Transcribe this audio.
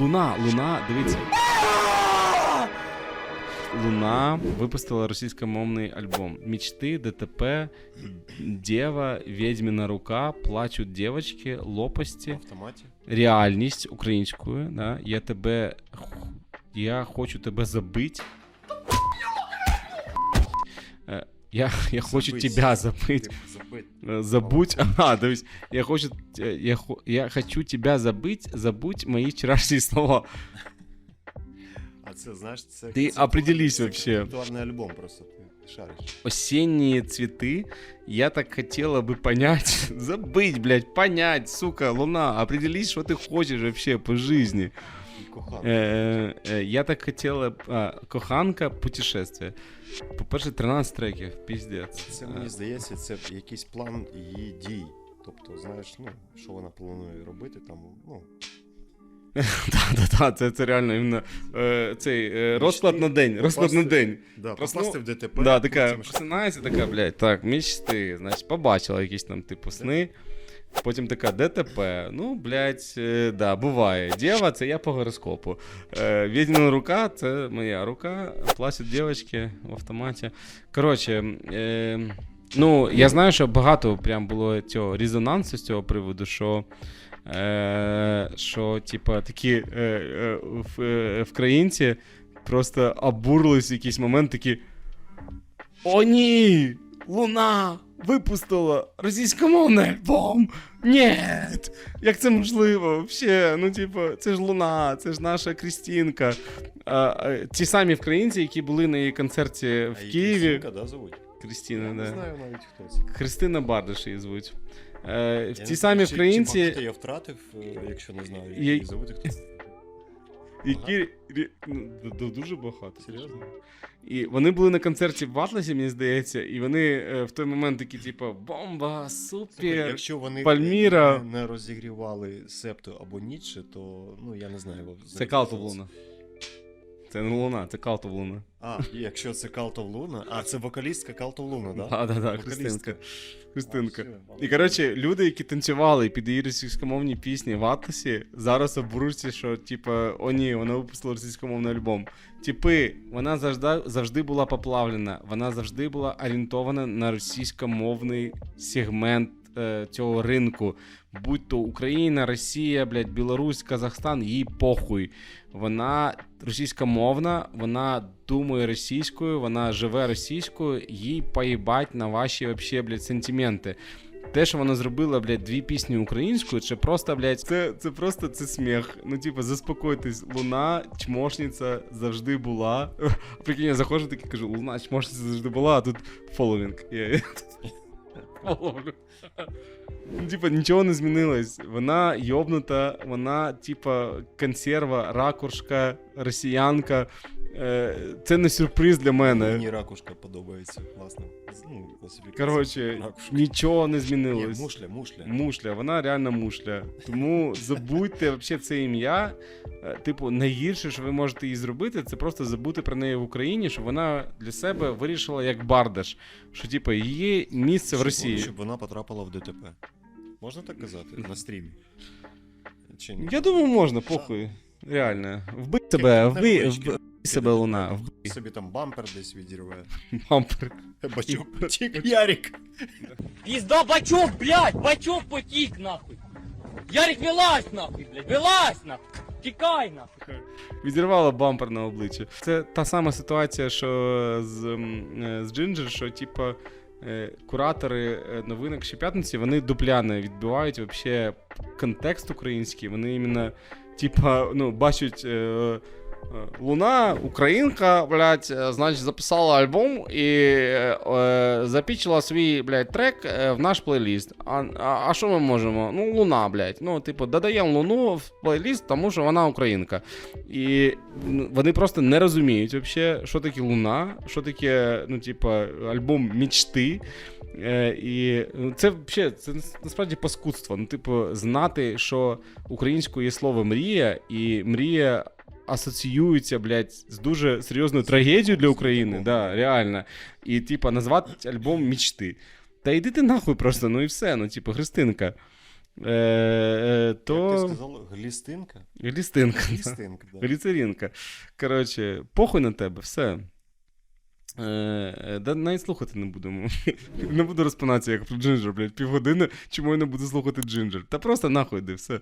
Луна, Луна, дивіться. Луна випустила російськомовний альбом. Мічти, ДТП, Дєва, Відьміна рука, плачуть дівчатки, лопасті, автоматі. реальність українською. Да? Я тебе. Я хочу тебе забить. Я, я хочу тебя забыть. Э, Забудь. Ага, то есть я хочу, э, я, я хочу тебя забыть, забудь мои вчерашние слова. А це, знаєш, це. Ти це определись це вообще. концептуальний альбом просто. Шариш. Осенние цветы. Я так хотела бы понять, забыть, блядь, понять, сука, луна, определись, что ты хочешь вообще по жизни. І коханий. Э, э, я так хотела, б- а, коханка, путешествие. По-перше, 13 треків, піздець. Це Е, мені здається, це якийсь план її дій. Тобто, знаєш, ну, що вона планує робити, там, ну, Так, так, так, це, реально іменно е, цей е, розклад на день. Розклад на день. да, Просто, попасти ну, в ДТП. Да, така потім просинається, така, блядь, так, мічти, значить, побачила якісь там, типу, сни. Потім така ДТП. Ну, блядь, е, да, буває. Дєва, це я по гороскопу. Е, Відьмина рука це моя рука. Плачуть дівчатки в автоматі. Коротше, е, ну, я знаю, що багато прям було цього резонансу з цього приводу, що. Е, що, типа, такі е, е, в, е, вкраїнці просто обурились в якийсь момент такі. О, ні! Луна випустила російськомовний альбом! Ні! Як це можливо? Вообще, ну, типу, це ж Луна, це ж наша Крістінка. А, а, ті самі вкраїнці, які були на її концерті А в її Києві. Крістінка, да, зовуть? Крістіна, Не да. знаю навіть хто це. Христина Бардаш її звуть. Е, в Я ті самі знаю, чи-. Чи, я втратив, е, якщо не знаю, її зовуть хто. Які ну, ду- дуже багато. Серйозно? І вони були на концерті в Атласі, мені здається, і вони е, в той момент такі, типу, бомба, супер. Якщо вони Пальміра. не, розігрівали Септу або Ніцше, то ну я не знаю. Це Калтов Луна. Це не Луна, це Калтов Луна. А, якщо це Калтов Луна, а це вокалістка Калтов Луна, да? Да, да, да, Вокалістка. Христинка. Христинка. І коротше, люди, які танцювали під її російськомовні пісні в Атласі, зараз обурюються, що типа, о ні, вона випустила російськомовний альбом. Типи, вона завжди, завжди була поплавлена, вона завжди була орієнтована на російськомовний сегмент цього ринку. Будь то Україна, Росія, блядь, Білорусь, Казахстан, їй похуй. Вона російськомовна, вона думає російською, вона живе російською, їй поїбать на ваші вообще, блядь, сентименти. Те, що вона зробила, блядь, дві пісні українською, це просто, блядь, це, це просто це сміх. Ну, типу, заспокойтесь, луна, чмошниця завжди була. Прикинь, я заходжу такий кажу, луна, чмошниця завжди була, а тут фоловінг. Я, я. Ну, типа, нічого не змінилось. Вона йобнута, вона, типа, консерва, ракушка, росіянка. Е, Це не сюрприз для мене. Мені ракушка подобається, власне. Ну. Коротше, нічого не Ні, мушля, мушля. Мушля, вона реально мушля. Тому забудьте вообще це ім'я. Е, Типу, найгірше, що ви можете їй зробити, це просто забути про неї в Україні, щоб вона для себе вирішила як бардаш. Що, типу, її місце в Росії. Щоб вона потрапила в ДТП. Можна так казати? На стрімі. Чи ні? Я думаю, можна, похуй. Реально. Вбий себе, на вбий себе луна, вбий Собі там бампер десь відірве. бампер. Бачок потік, Ярик. Пизда бачок, блядь, бачок потік нахуй. Ярик, вилазь нахуй, блядь, вилазь нахуй. Тікай нахуй. Відірвало бампер на обличчя. Це та сама ситуація, що з, м, е, з Джинджер, що типа. е, Куратори е, новинок щоп'ятниці, вони дупляне відбивають вообще контекст український. Вони іменно, типа, ну, бачать е, Луна, українка, блядь, е, значить, записала альбом і е, е, запічила свій, блядь, трек е, в наш плейліст. А, а, а що ми можемо? Ну, Луна, блядь. Ну, типу, додаємо Луну в плейліст, тому що вона українка. І ну, вони просто не розуміють вообще, що таке Луна, що таке, ну, типу, альбом мічти. Е, і ну, це взагалі це насправді паскудство. Ну, типу, знати, що українською є слово мрія, і мрія асоціюється, блядь, з дуже серйозною трагедією для України. Да, реально. І, типу, назвати альбом мічти. Та йди ти нахуй просто, ну і все. Ну, типу, Христинка. Е, е, Як ти то. сказав, глістинка? Глістинка. Глістинка, да. Гліцерінка. Коротше, похуй на тебе, все. Е, е, да, навіть слухати не будемо. не буду розпинатися, як про Джинджер, блядь, півгодини, чому я не буду слухати Джинджер. Та просто нахуй йди, все.